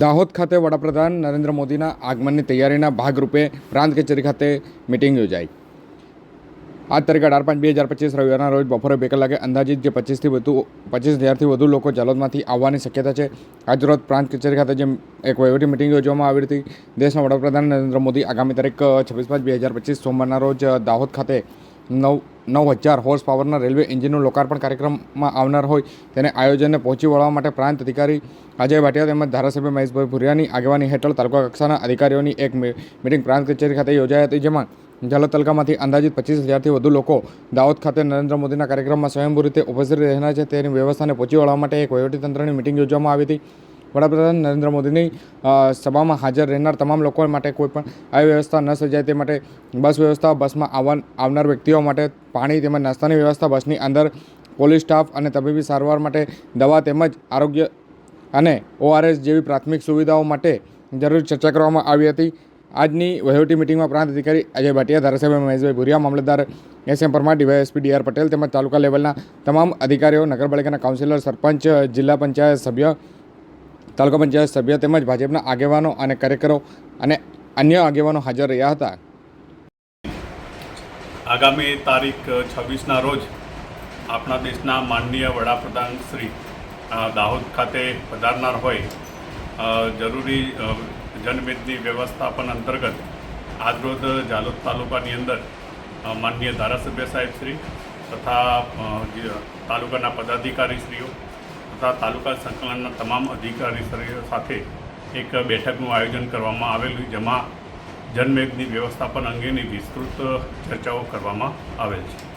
દાહોદ ખાતે વડાપ્રધાન નરેન્દ્ર મોદીના આગમનની તૈયારીના ભાગરૂપે પ્રાંત કચેરી ખાતે મિટિંગ યોજાઈ. આજ તારીખ અઢાર પાંચ બે હજાર પચીસ રવિવારના રોજ બપોરે બે કલાકે અંદાજિત જે પચીસથી વધુ, પચીસ હજારથી વધુ લોકો જાલોદમાંથી આવવાની શક્યતા છે. આજરોજ પ્રાંત કચેરી ખાતે જે એક વહીવટી મિટિંગ યોજવામાં આવી હતી, દેશના વડાપ્રધાન નરેન્દ્ર મોદી આગામી તારીખ છવ્વીસ પાંચ બે હજાર પચીસ સોમવારના રોજ દાહોદ ખાતે નવ નવ હજાર હોર્સ પાવરના રેલવે એન્જિનનું લોકાર્પણ કાર્યક્રમમાં આવનાર હોય તેને આયોજનને પહોંચી વળવા માટે પ્રાંત અધિકારી અજય ભાટિયા તેમજ ધારાસભ્ય મહેશભાઈ ભુરિયાની આગેવાની હેઠળ તાલુકા કક્ષાના અધિકારીઓની એક મિટિંગ પ્રાંત કચેરી ખાતે યોજાઈ હતી, જેમાં જાલોદ તાલુકામાંથી અંદાજિત પચીસ હજારથી વધુ લોકો દાહોદ ખાતે નરેન્દ્ર મોદીના કાર્યક્રમમાં સ્વયંભૂ રીતે ઉપસ્થિત રહેનાર છે. તેની વ્યવસ્થાને પહોંચી વળવા માટે એક વહીવટીતંત્રની મિટિંગ યોજવામાં આવી હતી. વડાપ્રધાન નરેન્દ્ર મોદીની સભામાં હાજર રહેનાર તમામ લોકો માટે કોઈ પણ વ્યવસ્થા ન સર્જાય તે માટે બસ વ્યવસ્થા, બસમાં આવવા આવનાર વ્યક્તિઓ માટે પાણી તેમજ નાસ્તાની વ્યવસ્થા, બસની અંદર પોલીસ સ્ટાફ અને તબીબી સારવાર માટે દવા તેમજ આરોગ્ય અને ઓઆરએસ જેવી પ્રાથમિક સુવિધાઓ માટે જરૂરી ચર્ચા કરવામાં આવી હતી. આજની વહીવટી મિટિંગમાં પ્રાંત અધિકારી અજય ભાટિયા, ધારાસભ્ય મહેશભાઈ ભુરિયા, મામલતદાર S M Parmar, DYSP DR Patel તેમજ તાલુકા લેવલના તમામ અધિકારીઓ, નગરપાલિકાના કાઉન્સિલર, સરપંચ, જિલ્લા પંચાયત સભ્ય તાલુકા પંચાયત સભ્ય તેમજ ભાજપના આગેવાનો અને કાર્યકરો અને અન્ય આગેવાનો હાજર રહ્યા હતા. આગામી તારીખ છવ્વીસના રોજ આપણા દેશના માનનીય વડાપ્રધાન શ્રી દાહોદ ખાતે પધારનાર હોય જરૂરી જનમેદની વ્યવસ્થાપન અંતર્ગત આજરોજ જાલોદ તાલુકાની અંદર માનનીય ધારાસભ્ય સાહેબ શ્રી તથા તાલુકાના પદાધિકારી પદાધિકારીશ્રીઓ તથા તાલુકા સંકલનના તમામ અધિકારીશ્રીઓ સાથે એક બેઠકનું આયોજન કરવામાં આવેલું, જેમાં જનમેઘની વ્યવસ્થાપન અંગેની વિસ્તૃત ચર્ચાઓ કરવામાં આવેલ છે.